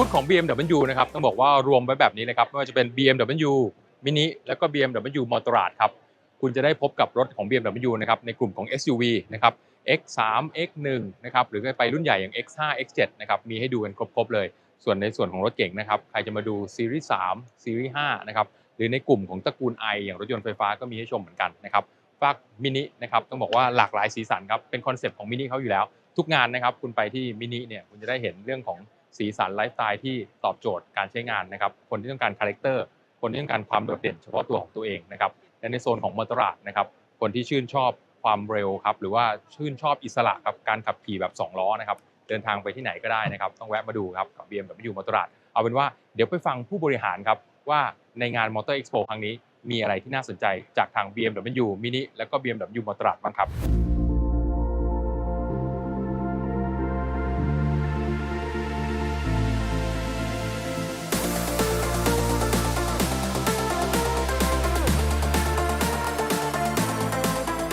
พุทของ BMW นะครับต้องบอกว่ารวมไว้แบบนี้เลยครับไม่ว่าจะเป็น BMW Mini แล้วก็ BMW Motorrad ครับคุณจะได้พบกับรถของ BMW นะครับในกลุ่มของ SUV นะครับ X3 X1 นะครับหรือไปรุ่นใหญ่อย่าง X5 X7 นะครับมีให้ดูกันครบๆเลย ส่วนในส่วนของรถเก่งนะครับใครจะมาดูซีรีส์3ซีรีส์5นะครับหรือในกลุ่มของตระกูล i อย่างรถยนต์ไฟฟ้าก็มีให้ชมเหมือนกันนะครับฝากมินินะครับต้องบอกว่าหลากหลายสีสันครับเป็นคอนเซปต์ของมินิเขาอยู่แล้ว ทุกงานนะครับคุณไปที่มินิเนี่ยคุณจะได้เห็นเรื่องของ สีสันไลฟ์สไตล์ที่ตอบโจทย์การใช้งานนะครับ คนที่ต้องการคาแรคเตอร์คนที่ต้องการความโดดเด่นเฉพาะตัวของตัวเองนะครับและในโซนของมอเตอร์ราดนะครับ คนที่ชื่นชอบความเร็วครับหรือว่าชื่นชอบอิสระครับการขับขี่แบบ 2 ล้อนะครับเดินทางไปที่ไหนก็ได้นะครับ ต้องแวะมาดูครับกับ BMW มอเตอร์ราดเอาเป็นว่าเดี๋ยวไปฟังผู้บริหารครับว่าในงานมอเตอร์เอ็กซ์โปครั้งนี้มีอะไรที่น่าสนใจจากทาง BMW Mini แล้วก็ BMW มอเตอร์ราดบ้างครับ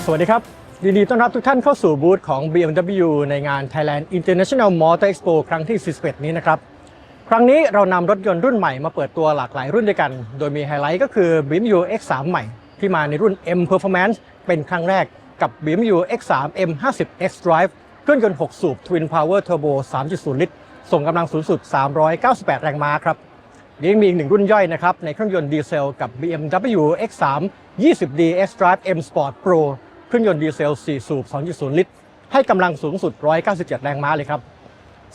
สวัสดีครับยินดีต้อนรับทุกท่านเข้าสู่บูธของ BMW ในงาน Thailand International Motor Expo ครั้งที่ 41 นี้นะครับ ครั้งนี้เรานำรถยนต์รุ่นใหม่มาเปิดตัวหลากหลายรุ่นด้วยกัน โดยมีไฮไลท์ก็คือ BMW X3 ใหม่ ที่มาในรุ่น M Performance เป็นครั้งแรกกับ BMW X3 M50 X Drive เครื่องยนต์ 6 สูบ Twin Power Turbo 3.0 ลิตร ส่งกำลังสูงสุด 398 แรงม้าครับยังมีอีกหนึ่งรุ่นย่อยนะครับ ในเครื่องยนต์ดีเซลกับ BMW X3 20D X Drive M Sport Pro เครื่องยนต์ดีเซล 4 สูบ 2.0 ลิตร ให้กำลังสูงสุด 197 แรงม้าเลยครับ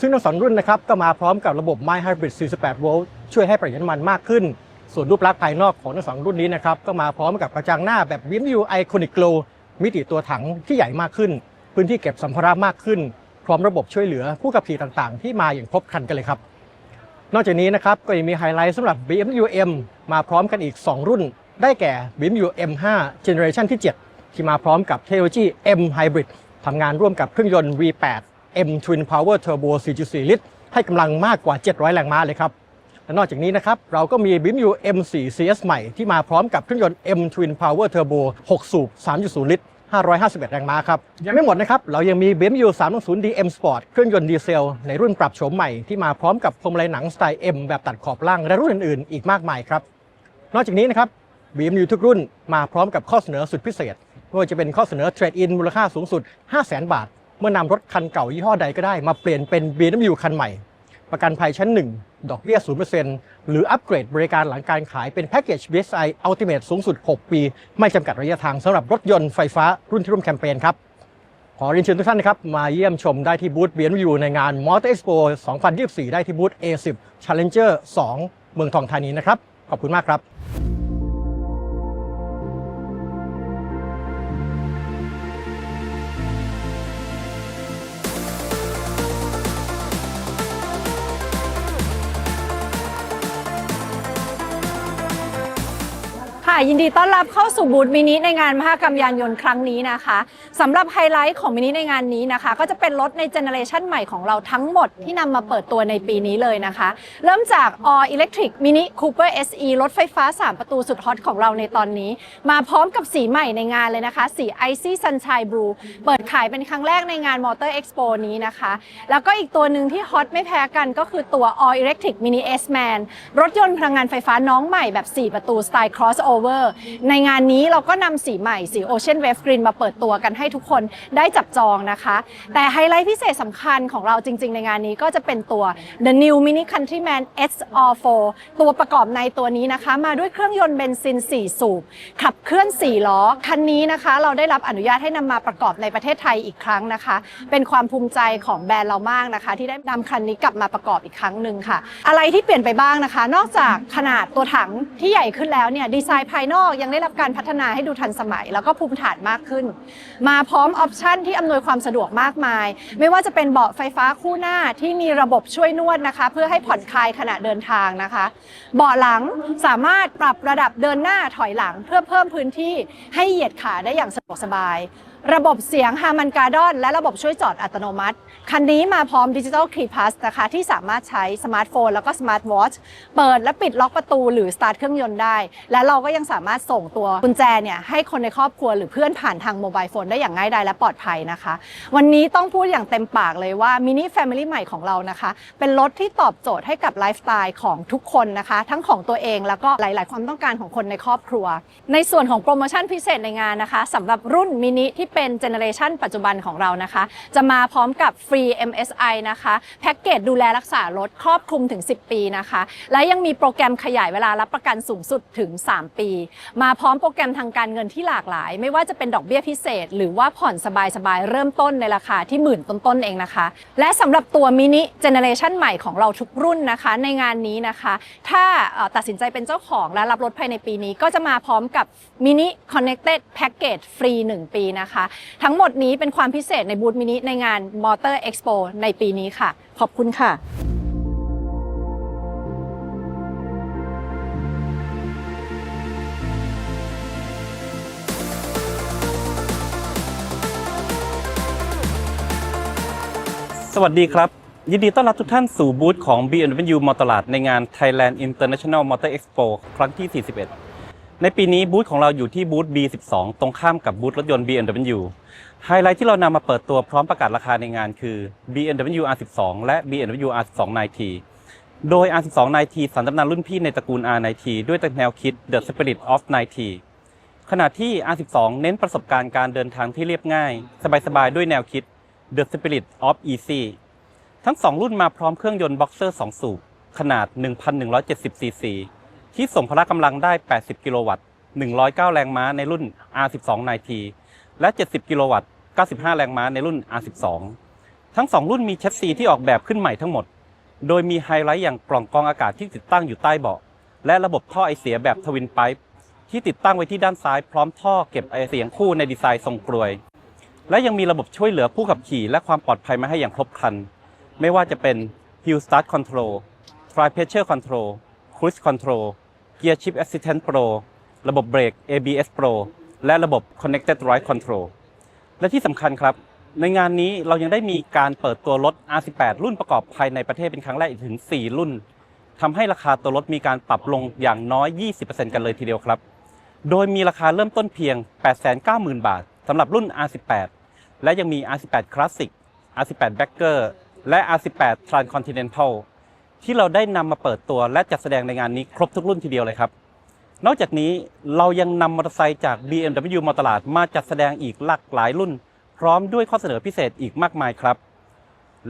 ซึ่งทั้งสองรุ่นนะครับก็มาพร้อมกับระบบ My Hybrid 48 โวลต์ช่วยให้ประหยัดน้ำมันมากขึ้น ส่วนรูปลักษณ์ภายนอกของทั้งสองรุ่นนี้นะครับก็มาพร้อมกับกระจังหน้าแบบ BMW Iconic Glow มิติตัวถังที่ใหญ่มากขึ้น พื้นที่เก็บสัมภาระมากขึ้น พร้อมระบบช่วยเหลือผู้ขับขี่ต่างๆ ที่มาอย่างครบครันกันเลยครับนอกจากนี้นะครับก็ยังมีไฮไลท์สำหรับ BMW M มาพร้อมกันอีก 2 รุ่น ได้แก่ BMW M5 Generation ที่ 7 ที่มาพร้อมกับเทคโนโลยี M Hybrid ทำงานร่วมกับเครื่องยนต์ V8 M Twin Power Turbo 4.4 ลิตร ให้กำลังมากกว่า 700 แรงม้าเลยครับ และนอกจากนี้นะครับ เราก็มี BMW M4 CS ใหม่ที่มาพร้อมกับเครื่องยนต์ M Twin Power Turbo 6 สูบ 3.0 ลิตร 551 แรงม้าครับ ยังไม่หมดนะครับ เรายังมี BMW 320D M Sport เครื่องยนต์ดีเซล ในรุ่นปรับโฉมใหม่ที่มาพร้อมกับพวงมาลัยหนังสไตล์ M แบบตัดขอบล่างและรุ่นอื่นๆ อีกมากมายครับ นอกจากนี้นะครับ BMW ทุกรุ่นมาพร้อมกับข้อเสนอสุดพิเศษ ไม่ว่าจะเป็นข้อเสนอเทรดอินมูลค่าสูงสุด 500,000 บาท เมื่อนำรถคันเก่ายี่ห้อใดก็ได้มาเปลี่ยนเป็น BMW คันใหม่ ประกันภัยชั้น 1 ดอกเบี้ย 0%หรืออัปเกรดบริการหลังการขายเป็นแพ็กเกจ BSI Ultimate สูงสุด 6 ปี ไม่จำกัดระยะทางสำหรับรถยนต์ไฟฟ้ารุ่นที่ร่วมแคมเปญครับขอเรียนเชิญทุกท่านนะครับ มาเยี่ยมชมได้ที่บูธ BMW ในงาน Motor Expo 2024 ได้ที่บูธ A10 Challenger 2 เมืองทองธานีนะครับ ขอบคุณมากครับ ค่ะยินดีต้อนรับเข้าสู่บูธมินิในงานมหกรรมยานยนต์ครั้งนี้นะคะสำหรับไฮไลท์ของมินิในงานนี้นะคะ ก็จะเป็นรถในเจเนอเรชันใหม่ของเราทั้งหมดที่นำมาเปิดตัวในปีนี้เลยนะคะ เริ่มจาก All Electric Mini Cooper SE รถไฟฟ้า 3 ประตูสุดฮอตของเราในตอนนี้ มาพร้อมกับสีใหม่ในงานเลยนะคะ สี Icy Sunshine Blue เปิดขายเป็นครั้งแรกในงาน Motor Expo นี้นะคะ แล้วก็อีกตัวหนึ่งที่ฮอตไม่แพ้กันก็คือตัว All Electric Mini S-Man รถยนต์พลังงานไฟฟ้าน้องใหม่แบบ 4 ประตูสไตล์ crossover ในงานนี้เราก็นำสีใหม่สี Ocean Wave Green มาเปิดตัวกันให้ทุกคนได้จับจองนะคะ แต่ไฮไลท์พิเศษสำคัญของเราจริง ๆ ในงานนี้ก็จะเป็นตัว The New Mini Countryman SR4 ตัวประกอบในตัวนี้นะคะ มาด้วยเครื่องยนต์เบนซิน 4 สูบ ขับเคลื่อน 4 ล้อ คันนี้นะคะ เราได้รับอนุญาตให้นำมาประกอบในประเทศไทยอีกครั้งนะคะ เป็นความภูมิใจของแบรนด์เรามากนะคะ ที่ได้นำคันนี้กลับมาประกอบอีกครั้งหนึ่งค่ะ อะไรที่เปลี่ยนไปบ้างนะคะ นอกจากขนาดตัวถังที่ใหญ่ขึ้นแล้วเนี่ยดีไซน์ภายนอกยังได้รับการพัฒนาให้ดูทันสมัย แล้วก็ภูมิฐานมากขึ้น มาพร้อมออปชันที่อำนวยความสะดวกมากมาย ไม่ว่าจะเป็นเบาะไฟฟ้าคู่หน้าที่มีระบบช่วยนวดนะคะ เพื่อให้ผ่อนคลายขณะเดินทางนะคะ เบาะหลังสามารถปรับระดับเดินหน้าถอยหลัง เพื่อเพิ่มพื้นที่ให้เหยียดขาได้อย่างสะดวกสบาย ระบบเสียง Harman Kardon และระบบช่วยจอดอัตโนมัติ คันนี้มาพร้อม Digital Key Pass นะคะที่สามารถใช้สมาร์ทโฟนแล้วก็สมาร์ทวอทช์เปิดและปิดล็อกประตูหรือสตาร์ทเครื่องยนต์ได้ และเราก็ยังสามารถส่งตัวกุญแจเนี่ยให้คนในครอบครัวหรือเพื่อนผ่านทางโมบายโฟนได้อย่างง่ายดายและปลอดภัยนะคะ วันนี้ต้องพูดอย่างเต็มปากเลยว่ามินิแฟมิลี่ใหม่ของเรานะคะ เป็นรถที่ตอบโจทย์ให้กับไลฟ์สไตล์ของทุกคนนะคะ ทั้งของตัวเองแล้วก็หลาย ๆ ความต้องการของคนในครอบครัว ในส่วนของโปรโมชั่นพิเศษในงานนะคะสำหรับรุ่นมินิที่เป็นเจเนอเรชันปัจจุบันของเรานะคะ จะมาพร้อมกับฟรี MSI นะคะแพ็กเกจดูแลรักษารถครอบคลุมถึง 10 ปีนะคะ และยังมีโปรแกรมขยายเวลารับประกันสูงสุดถึง 3 ปีมาพร้อมโปรแกรมทางการเงินที่หลากหลาย ไม่ว่าจะเป็นดอกเบี้ยพิเศษ หรือว่าผ่อนสบายๆ เริ่มต้นในราคาที่หมื่นต้นๆเองนะคะ และสำหรับตัวมินิเจเนเรชันใหม่ของเราทุกรุ่นนะคะ ในงานนี้นะคะ ถ้าตัดสินใจเป็นเจ้าของและรับรถภายในปีนี้ ก็จะมาพร้อมกับมินิ Connected Package ฟรี 1 ปีนะคะ ทั้งหมดนี้เป็นความพิเศษในบูธมินิในงาน Motor Expo ในปีนี้ค่ะ ขอบคุณค่ะ สวัสดีครับ ยินดีต้อนรับทุกท่านสู่บูธของ BMW มอเตอร์ลาดในงาน Thailand International Motor Expo ครั้งที่ 41 ในปีนี้บูธของเราอยู่ที่บูธ B12 ตรงข้ามกับบูธรถยนต์ BMW ไฮไลท์ที่เรานำมาเปิดตัวพร้อมประกาศราคาในงานคือ BMW R12 และ BMW R12 9T โดย R12 9T สันตำนานรุ่นพี่ในตระกูล R9T ด้วยแนวคิด The Spirit of 9T ขณะที่ R12 เน้นประสบการณ์การเดินทางที่เรียบง่าย สบายๆด้วยแนวคิด The Spirit of Easy ทั้ง 2 รุ่นมาพร้อมเครื่องยนต์ Boxer 2สูบขนาด 1,170 ซีซี ที่ส่งพละกำลังได้ 80 กิโลวัตต์ 109 แรงม้าในรุ่น R12 9T และ 70 กิโลวัตต์ 95 แรงม้าในรุ่น R12 ทั้ง 2 รุ่นมีแชสซีที่ออกแบบขึ้นใหม่ทั้งหมด โดยมีไฮไลท์อย่างกล่องกรองอากาศที่ติดตั้งอยู่ใต้เบาะ และระบบท่อไอเสียแบบทวินไพป์ที่ติดตั้งไว้ที่ด้านซ้ายพร้อมท่อเก็บไอเสียงคู่ในดีไซน์ทรงกลวย และยังมีระบบช่วยเหลือผู้ขับขี่และความปลอดภัยมาให้อย่างครบครัน ไม่ว่าจะเป็น Hill Start Control Tri Pressure Control Cruise Control Gear Shift Assistant Pro ระบบเบรก ABS Pro และระบบ Connected Ride Control และที่สำคัญครับ ในงานนี้เรายังได้มีการเปิดตัวรถ R18 รุ่นประกอบภายในประเทศเป็นครั้งแรกอีกถึง 4 รุ่นทำให้ราคาตัวรถมีการปรับลงอย่างน้อย 20%กันเลยทีเดียวครับ โดยมีราคาเริ่มต้นเพียง 890,000 บาทสำหรับรุ่น R18 และยังมี R18 Classic R18 Backer และ R18 Transcontinental ที่เราได้นำมาเปิดตัวและจัดแสดงในงานนี้ครบทุกรุ่นทีเดียวเลยครับ นอกจากนี้เรายังนำมอเตอร์ไซค์จาก BMW มอเตอร์ลาดมาจัดแสดงอีกหลากหลายรุ่น พร้อมด้วยข้อเสนอพิเศษอีกมากมายครับ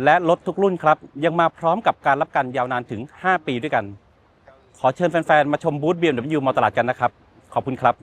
และรถทุกรุ่นครับ ยังมาพร้อมกับการรับกันยาวนานถึง 5 ปีด้วยกัน ขอเชิญแฟนๆ มาชมบูธ BMW มอเตอร์ลาดกันนะครับ ขอบคุณครับ